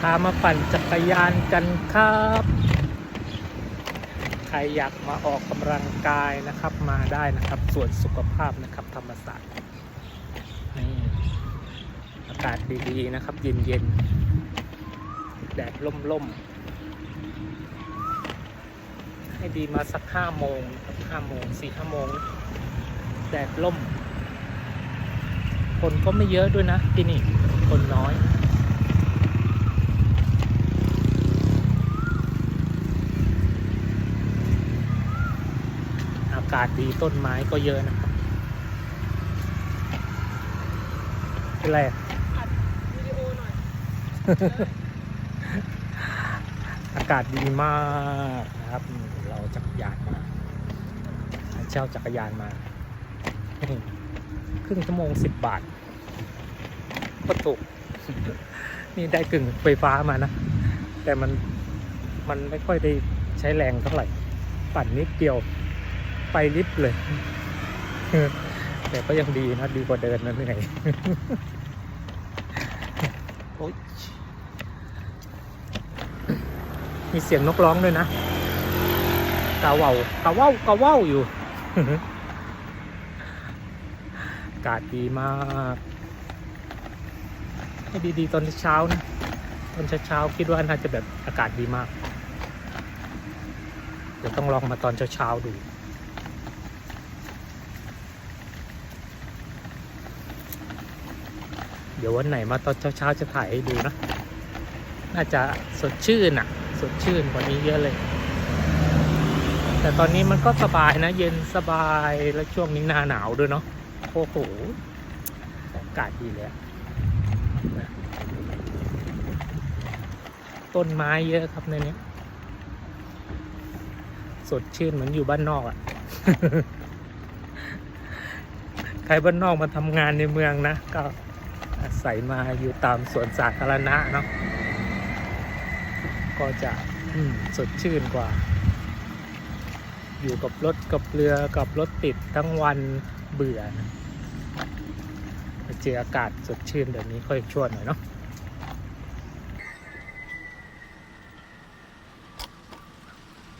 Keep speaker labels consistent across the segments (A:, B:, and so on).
A: พามาปั่นจักรยานกันครับ ใครอยากมาออกกำลังกายนะครับมาได้นะครับ ส่วนสุขภาพนะครับธรรมศาสตร์นี่อากาศดีๆนะครับ เย็นๆ แดดล่มๆ ให้ดีมาสักห้าโมงห้าโมงสี่ห้าโมง แดดล่ม คนก็ไม่เยอะด้วยนะที่นี่ คนน้อยากาศดีต้นไม้ก็เยอะนะครับเป็นไรอะ
B: วิดีโอหน่อย
A: อากาศดีมากนะครับอืมเราจักรยานมาเช่าจักรยานมานี่ครึ่งชั่วโมงสิบบาทก็ถูกนี่ได้กึ่งไฟฟ้ามานะ แต่มันมันไม่ค่อยได้ใช้แรงเท่าไหร่ ปั่นนิดเดียว ไปลิฟต์เลย แต่ก็ยังดีนะดีกว่าเดินนะเหนื่อยโอ๊ยมีเสียงนกร้องด้วยนะกาเว่ากาเว่ากาเว่าวอยู่อากาศดีมากให้ดีๆ ตอนเช้านะตอนเช้าๆคิดว่าน่าจะแบบอากาศดีมาก เดี๋ยวต้องลองมาตอนเช้าๆดู ดี๋ยววันไหนมาตอนเช้าๆจะถ่ายให้ดูนะ น่าจะสดชื่นอะ สดชื่นกว่านี้เยอะเลย แต่ตอนนี้มันก็สบายนะ เย็นสบายแล้วช่วงนี้หน้าหนาวด้วยเนาะโอ้โหอากาศดีเลยต้นไม้เยอะครับในนี้สดชื่นเหมือนอยู่บ้านนอกอะ่ะ ใครบ้านนอกมาทำงานในเมืองนะ ก็ อาศัยมาอยู่ตามสวนสาธารณะเนาะก็จะสดชื่นกว่า อยู่กับรถกับเรือกับรถติดทั้งวันเบื่อนะมาเจออากาศสดชื่นแบบนี้ค่อยชวนหน่อยเนาะ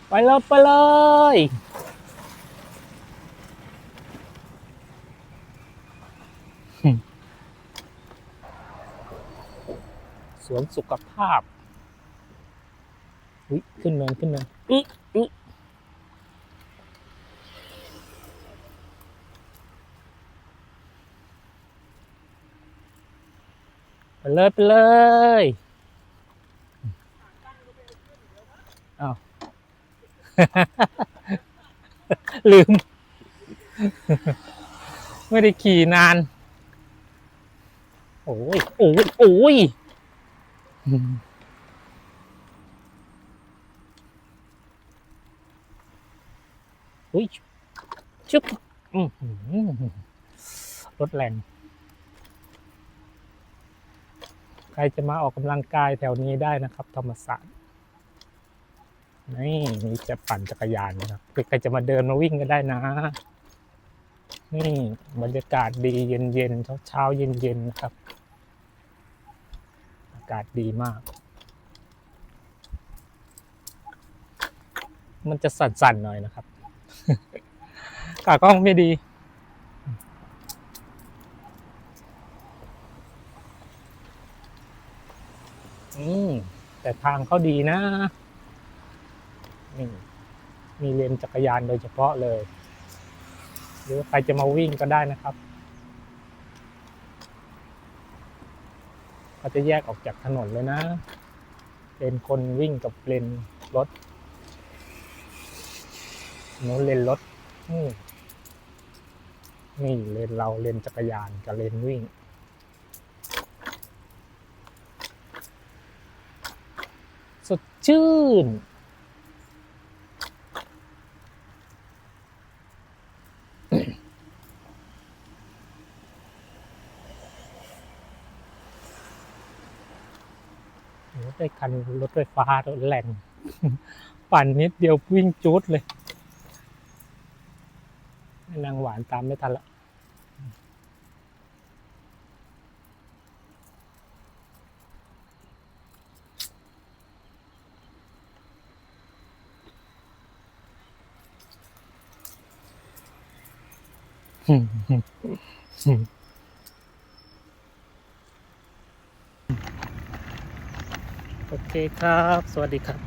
A: ไปเลยไปเลย สวนสุขภาพอุ๊ยขึ้นเนินขึ้นเนินอึอึไปเลยไปเลยอ้าวลืม ไม่ได้ขี่นาน โอ้ย โอ้ย โอ้ย อุ้ยชุบรถแรงใครจะมาออกกำลังกายแถวนี้ได้นะครับ ธรรมศาสตร์นี่มีจะปั่นจักรยานนะครับใครจะมาเดินมาวิ่งก็ได้นะ นี่บรรยากาศดีเย็นๆเช้าเช้าเย็นๆนะครับากาศดีมาก มันจะสั่นๆหน่อยนะครับขากล้องไม่ดี อืม แต่ทางเขาดีนะนี่มีเลนจักรยานโดยเฉพาะเลย หรือว่าใครจะมาวิ่งก็ได้นะครับ เขาจะแยกออกจากถนนเลยนะเลนคนวิ่งกับเลนรถนู้นเลนรถนี่เลนเราเลนจักรยานกับเลนวิ่ง สดชื่น ไอ้คันรถไฟฟ้าตัวแหลนปั่นนิดเดียววิ่งจุดเลยนางหวานตามไม่ทันละ嗯嗯嗯。 เคครับ สวัสดีครับ